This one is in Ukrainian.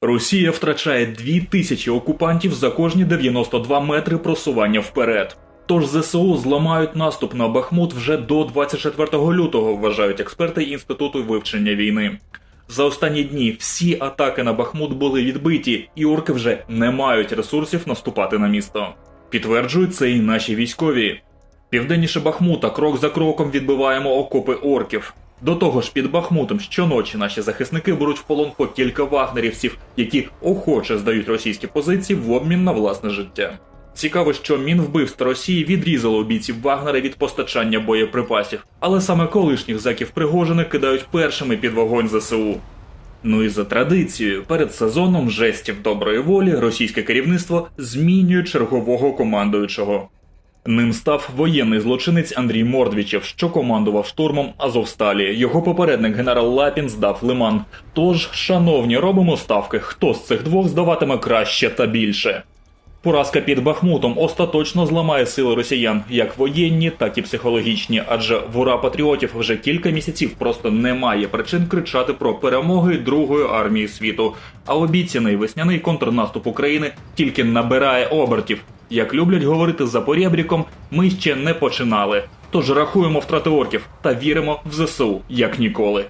Росія втрачає 2000 окупантів за кожні 92 метри просування вперед. Тож ЗСУ зламають наступ на Бахмут вже до 24 лютого, вважають експерти Інституту вивчення війни. За останні дні всі атаки на Бахмут були відбиті, і орки вже не мають ресурсів наступати на місто. Підтверджують це і наші військові. Південніше Бахмута крок за кроком відбиваємо окопи орків. До того ж, під Бахмутом щоночі наші захисники беруть в полон по кілька вагнерівців, які охоче здають російські позиції в обмін на власне життя. Цікаво, що Мінвбивство Росії відрізало бійців Вагнера від постачання боєприпасів, але саме колишніх зеків Пригожина кидають першими під вогонь ЗСУ. Ну і за традицією, перед сезоном жестів доброї волі російське керівництво змінює чергового командуючого. Ним став воєнний злочинець Андрій Мордвічев, що командував штурмом Азовсталі. Його попередник генерал Лапін здав Лиман. Тож, шановні, робимо ставки, хто з цих двох здаватиме краще та більше. Поразка під Бахмутом остаточно зламає сили росіян, як воєнні, так і психологічні, адже в патріотів вже кілька місяців просто немає причин кричати про перемоги Другої армії світу. А обіцяний весняний контрнаступ України тільки набирає обертів. Як люблять говорити за порєбріком, ми ще не починали. Тож рахуємо втрати орків та віримо в ЗСУ як ніколи.